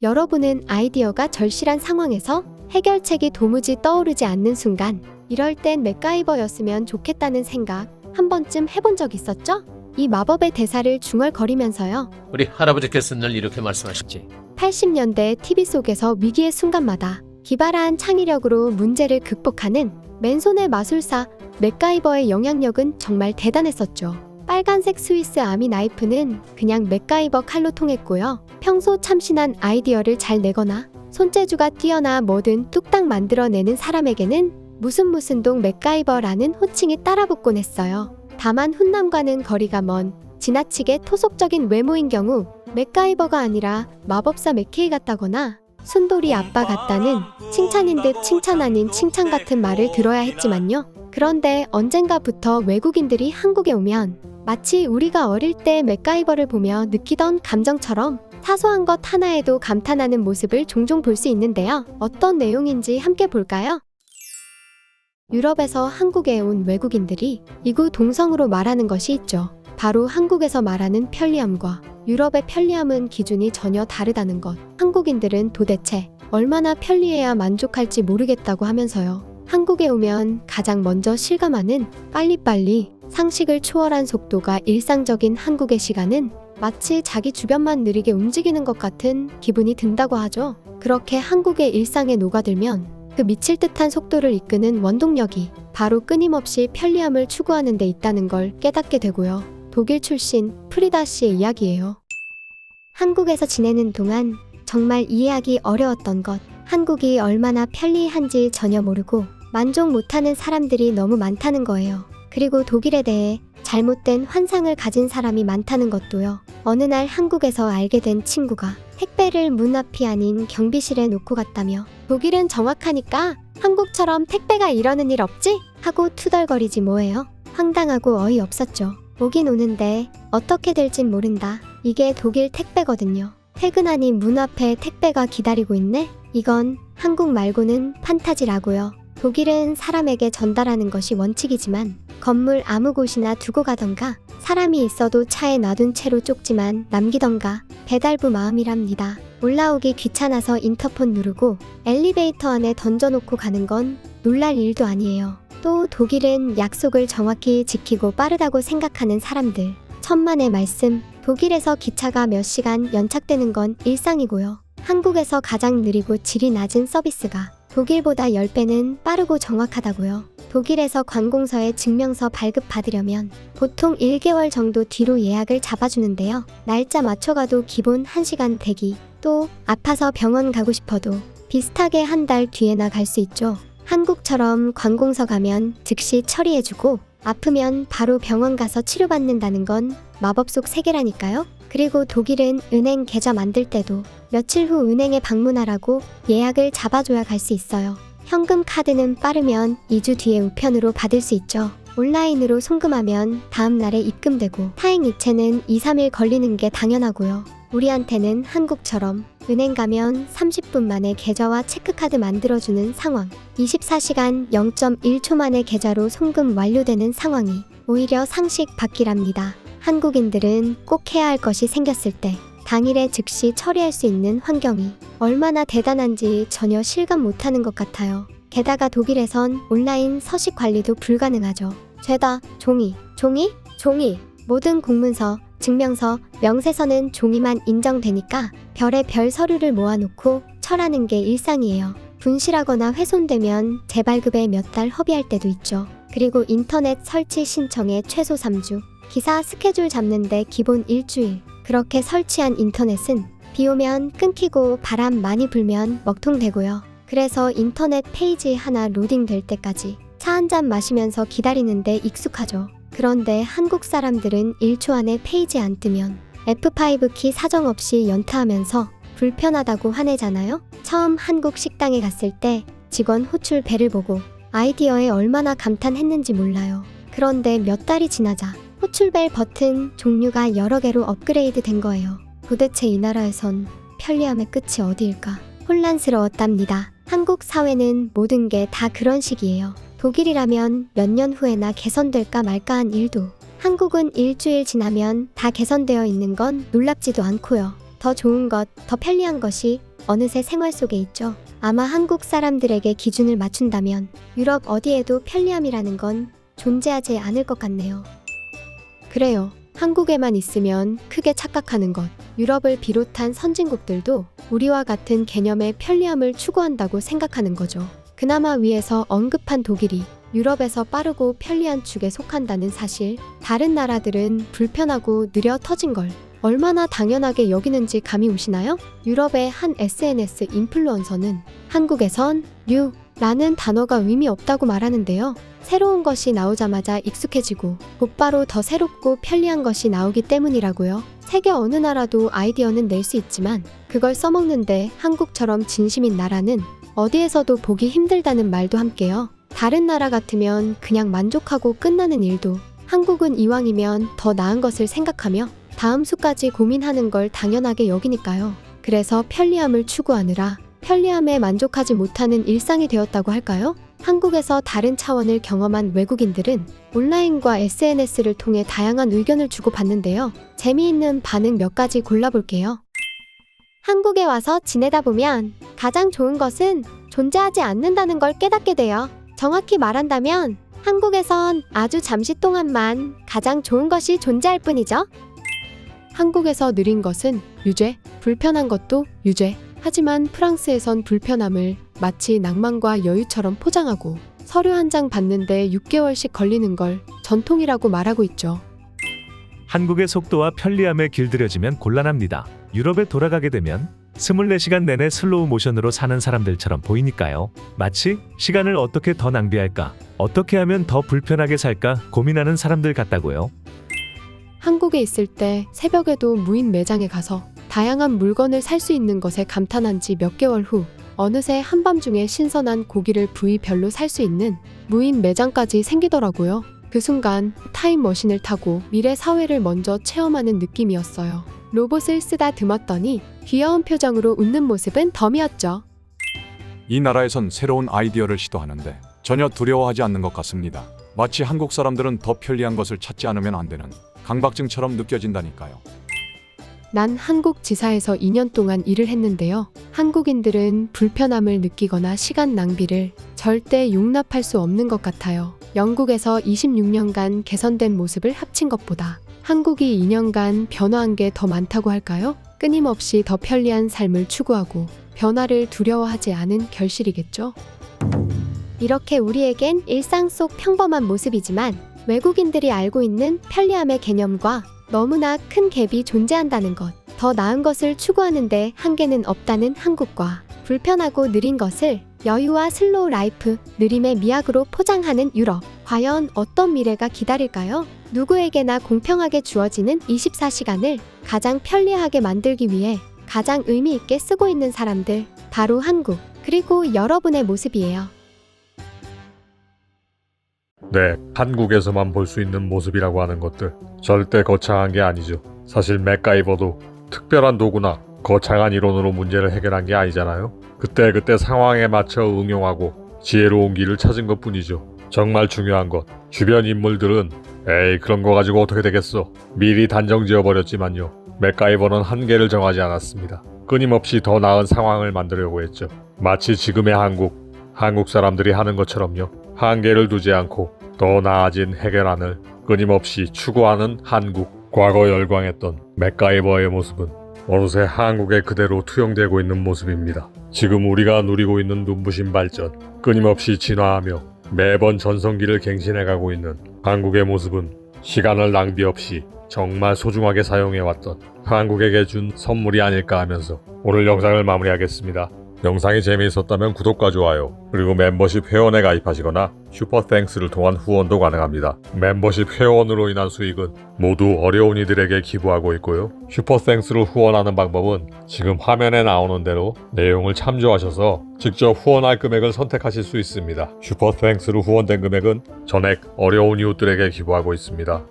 여러분은 아이디어가 절실한 상황에서 해결책이 도무지 떠오르지 않는 순간 이럴 땐 맥가이버였으면 좋겠다는 생각 한 번쯤 해본 적 있었죠? 이 마법의 대사를 중얼거리면서요. 우리 할아버지께서 늘 이렇게 말씀하셨지. 80년대 TV 속에서 위기의 순간마다 기발한 창의력으로 문제를 극복하는 맨손의 마술사 맥가이버의 영향력은 정말 대단했었죠. 빨간색 스위스 아미 나이프는 그냥 맥가이버 칼로 통했고요. 평소 참신한 아이디어를 잘 내거나 손재주가 뛰어나 뭐든 뚝딱 만들어내는 사람에게는 무슨 무슨 동 맥가이버라는 호칭이 따라붙곤 했어요. 다만 훈남과는 거리가 먼 지나치게 토속적인 외모인 경우 맥가이버가 아니라 마법사 맥케이 같다거나 순돌이 아빠 같다는 칭찬인 듯 칭찬 아닌 칭찬 같은 말을 들어야 했지만요. 그런데 언젠가부터 외국인들이 한국에 오면 마치 우리가 어릴 때 맥가이버를 보며 느끼던 감정처럼 사소한 것 하나에도 감탄하는 모습을 종종 볼 수 있는데요. 어떤 내용인지 함께 볼까요? 유럽에서 한국에 온 외국인들이 이구 동성으로 말하는 것이 있죠. 바로 한국에서 말하는 편리함과 유럽의 편리함은 기준이 전혀 다르다는 것. 한국인들은 도대체 얼마나 편리해야 만족할지 모르겠다고 하면서요. 한국에 오면 가장 먼저 실감하는 빨리빨리 상식을 초월한 속도가 일상적인 한국의 시간은 마치 자기 주변만 느리게 움직이는 것 같은 기분이 든다고 하죠. 그렇게 한국의 일상에 녹아들면 그 미칠 듯한 속도를 이끄는 원동력이 바로 끊임없이 편리함을 추구하는 데 있다는 걸 깨닫게 되고요. 독일 출신 프리다 씨의 이야기예요. 한국에서 지내는 동안 정말 이해하기 어려웠던 것, 한국이 얼마나 편리한지 전혀 모르고 만족 못하는 사람들이 너무 많다는 거예요. 그리고 독일에 대해 잘못된 환상을 가진 사람이 많다는 것도요. 어느 날 한국에서 알게 된 친구가 택배를 문 앞이 아닌 경비실에 놓고 갔다며 독일은 정확하니까 한국처럼 택배가 이러는 일 없지? 하고 투덜거리지 뭐예요. 황당하고 어이없었죠. 오긴 오는데 어떻게 될진 모른다. 이게 독일 택배거든요. 퇴근하니 문 앞에 택배가 기다리고 있네? 이건 한국 말고는 판타지라고요. 독일은 사람에게 전달하는 것이 원칙이지만 건물 아무 곳이나 두고 가던가 사람이 있어도 차에 놔둔 채로 쪽지만 남기던가 배달부 마음이랍니다. 올라오기 귀찮아서 인터폰 누르고 엘리베이터 안에 던져놓고 가는 건 놀랄 일도 아니에요. 또 독일은 약속을 정확히 지키고 빠르다고 생각하는 사람들. 천만의 말씀, 독일에서 기차가 몇 시간 연착되는 건 일상이고요. 한국에서 가장 느리고 질이 낮은 서비스가 독일보다 10배는 빠르고 정확하다고요. 독일에서 관공서에 증명서 발급받으려면 보통 1개월 정도 뒤로 예약을 잡아주는데요. 날짜 맞춰가도 기본 1시간 대기. 또 아파서 병원 가고 싶어도 비슷하게 한 달 뒤에나 갈 수 있죠. 한국처럼 관공서 가면 즉시 처리해주고 아프면 바로 병원 가서 치료받는다는 건 마법 속 세계라니까요. 그리고 독일은 은행 계좌 만들 때도 며칠 후 은행에 방문하라고 예약을 잡아줘야 갈 수 있어요. 현금 카드는 빠르면 2주 뒤에 우편으로 받을 수 있죠. 온라인으로 송금하면 다음 날에 입금되고 타행 이체는 2, 3일 걸리는 게 당연하고요. 우리한테는 한국처럼 은행 가면 30분 만에 계좌와 체크카드 만들어주는 상황, 24시간 0.1초 만에 계좌로 송금 완료되는 상황이 오히려 상식 밖이랍니다. 한국인들은 꼭 해야 할 것이 생겼을 때 당일에 즉시 처리할 수 있는 환경이 얼마나 대단한지 전혀 실감 못하는 것 같아요. 게다가 독일에선 온라인 서식 관리도 불가능하죠. 죄다 종이, 종이, 종이. 모든 공문서, 증명서, 명세서는 종이만 인정되니까 별의 별 서류를 모아놓고 철하는 게 일상이에요. 분실하거나 훼손되면 재발급에 몇 달 허비할 때도 있죠. 그리고 인터넷 설치 신청에 최소 3주, 기사 스케줄 잡는데 기본 일주일. 그렇게 설치한 인터넷은 비 오면 끊기고 바람 많이 불면 먹통되고요. 그래서 인터넷 페이지 하나 로딩될 때까지 차 한 잔 마시면서 기다리는데 익숙하죠. 그런데 한국 사람들은 1초 안에 페이지 안 뜨면 F5 키 사정 없이 연타하면서 불편하다고 화내잖아요. 처음 한국 식당에 갔을 때 직원 호출 배를 보고 아이디어에 얼마나 감탄했는지 몰라요. 그런데 몇 달이 지나자 호출벨 버튼 종류가 여러 개로 업그레이드 된 거예요. 도대체 이 나라에선 편리함의 끝이 어디일까? 혼란스러웠답니다. 한국 사회는 모든 게 다 그런 식이에요. 독일이라면 몇 년 후에나 개선될까 말까 한 일도 한국은 일주일 지나면 다 개선되어 있는 건 놀랍지도 않고요. 더 좋은 것, 더 편리한 것이 어느새 생활 속에 있죠. 아마 한국 사람들에게 기준을 맞춘다면 유럽 어디에도 편리함이라는 건 존재하지 않을 것 같네요. 그래요. 한국에만 있으면 크게 착각하는 것. 유럽을 비롯한 선진국들도 우리와 같은 개념의 편리함을 추구한다고 생각하는 거죠. 그나마 위에서 언급한 독일이 유럽에서 빠르고 편리한 축에 속한다는 사실, 다른 나라들은 불편하고 느려 터진 걸 얼마나 당연하게 여기는지 감이 오시나요? 유럽의 한 SNS 인플루언서는 한국에선 뉴 라는 단어가 의미 없다고 말하는데요. 새로운 것이 나오자마자 익숙해지고 곧바로 더 새롭고 편리한 것이 나오기 때문이라고요. 세계 어느 나라도 아이디어는 낼 수 있지만 그걸 써먹는데 한국처럼 진심인 나라는 어디에서도 보기 힘들다는 말도 함께요. 다른 나라 같으면 그냥 만족하고 끝나는 일도 한국은 이왕이면 더 나은 것을 생각하며 다음 수까지 고민하는 걸 당연하게 여기니까요. 그래서 편리함을 추구하느라 편리함에 만족하지 못하는 일상이 되었다고 할까요? 한국에서 다른 차원을 경험한 외국인들은 온라인과 SNS를 통해 다양한 의견을 주고받는데요. 재미있는 반응 몇 가지 골라볼게요. 한국에 와서 지내다 보면 가장 좋은 것은 존재하지 않는다는 걸 깨닫게 돼요. 정확히 말한다면 한국에선 아주 잠시 동안만 가장 좋은 것이 존재할 뿐이죠. 한국에서 느린 것은 유죄, 불편한 것도 유죄. 하지만 프랑스에선 불편함을 마치 낭만과 여유처럼 포장하고 서류 한 장 받는데 6개월씩 걸리는 걸 전통이라고 말하고 있죠. 한국의 속도와 편리함에 길들여지면 곤란합니다. 유럽에 돌아가게 되면 24시간 내내 슬로우 모션으로 사는 사람들처럼 보이니까요. 마치 시간을 어떻게 더 낭비할까, 어떻게 하면 더 불편하게 살까 고민하는 사람들 같다고요. 한국에 있을 때 새벽에도 무인 매장에 가서 다양한 물건을 살 수 있는 것에 감탄한 지 몇 개월 후 어느새 한밤중에 신선한 고기를 부위별로 살 수 있는 무인 매장까지 생기더라고요. 그 순간 타임머신을 타고 미래 사회를 먼저 체험하는 느낌이었어요. 로봇을 쓰다 드었더니 귀여운 표정으로 웃는 모습은 덤이었죠. 이 나라에선 새로운 아이디어를 시도하는데 전혀 두려워하지 않는 것 같습니다. 마치 한국 사람들은 더 편리한 것을 찾지 않으면 안 되는 강박증처럼 느껴진다니까요. 난 한국 지사에서 2년 동안 일을 했는데요. 한국인들은 불편함을 느끼거나 시간 낭비를 절대 용납할 수 없는 것 같아요. 영국에서 26년간 개선된 모습을 합친 것보다 한국이 2년간 변화한 게 더 많다고 할까요? 끊임없이 더 편리한 삶을 추구하고 변화를 두려워하지 않은 결실이겠죠. 이렇게 우리에겐 일상 속 평범한 모습이지만 외국인들이 알고 있는 편리함의 개념과 너무나 큰 갭이 존재한다는 것, 더 나은 것을 추구하는데 한계는 없다는 한국과 불편하고 느린 것을 여유와 슬로우 라이프, 느림의 미학으로 포장하는 유럽. 과연 어떤 미래가 기다릴까요? 누구에게나 공평하게 주어지는 24시간을 가장 편리하게 만들기 위해 가장 의미 있게 쓰고 있는 사람들, 바로 한국, 그리고 여러분의 모습이에요. 네, 한국에서만 볼 수 있는 모습이라고 하는 것들 절대 거창한 게 아니죠. 사실 맥가이버도 특별한 도구나 거창한 이론으로 문제를 해결한 게 아니잖아요. 그때 그때 상황에 맞춰 응용하고 지혜로운 길을 찾은 것 뿐이죠. 정말 중요한 것, 주변 인물들은 에이 그런 거 가지고 어떻게 되겠어. 미리 단정 지어버렸지만요. 맥가이버는 한계를 정하지 않았습니다. 끊임없이 더 나은 상황을 만들려고 했죠. 마치 지금의 한국, 한국 사람들이 하는 것처럼요. 한계를 두지 않고 더 나아진 해결안을 끊임없이 추구하는 한국. 과거 열광했던 맥가이버의 모습은 어느새 한국에 그대로 투영되고 있는 모습입니다. 지금 우리가 누리고 있는 눈부신 발전, 끊임없이 진화하며 매번 전성기를 갱신해가고 있는 한국의 모습은 시간을 낭비 없이 정말 소중하게 사용해왔던 한국에게 준 선물이 아닐까 하면서 오늘 영상을 마무리하겠습니다. 영상이 재미있었다면 구독과 좋아요 그리고 멤버십 회원에 가입하시거나 슈퍼땡스를 통한 후원도 가능합니다. 멤버십 회원으로 인한 수익은 모두 어려운 이들에게 기부하고 있고요. 슈퍼땡스를 후원하는 방법은 지금 화면에 나오는 대로 내용을 참조하셔서 직접 후원할 금액을 선택하실 수 있습니다. 슈퍼땡스로 후원된 금액은 전액 어려운 이웃들에게 기부하고 있습니다.